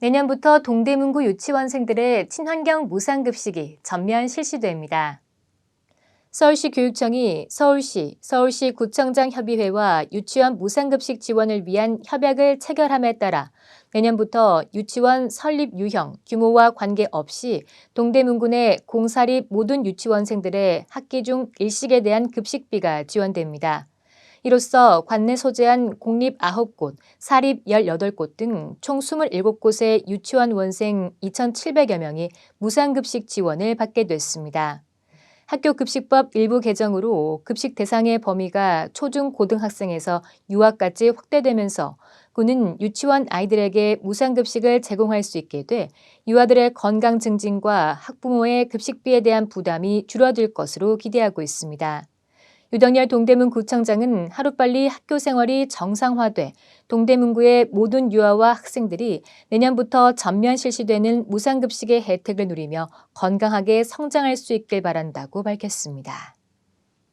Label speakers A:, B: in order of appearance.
A: 내년부터 동대문구 유치원생들의 친환경 무상급식이 전면 실시됩니다. 서울시 교육청이 서울시, 서울시 구청장 협의회와 유치원 무상급식 지원을 위한 협약을 체결함에 따라 내년부터 유치원 설립 유형, 규모와 관계없이 동대문군의 공사립 모든 유치원생들의 학기 중 일식에 대한 급식비가 지원됩니다. 이로써 관내 소재한 공립 9곳, 사립 18곳 등 총 27곳의 유치원 원생 2,700여 명이 무상급식 지원을 받게 됐습니다. 학교 급식법 일부 개정으로 급식 대상의 범위가 초중 고등학생에서 유아까지 확대되면서 군은 유치원 아이들에게 무상급식을 제공할 수 있게 돼 유아들의 건강 증진과 학부모의 급식비에 대한 부담이 줄어들 것으로 기대하고 있습니다. 유덕열 동대문 구청장은 하루빨리 학교 생활이 정상화돼 동대문구의 모든 유아와 학생들이 내년부터 전면 실시되는 무상급식의 혜택을 누리며 건강하게 성장할 수 있길 바란다고 밝혔습니다.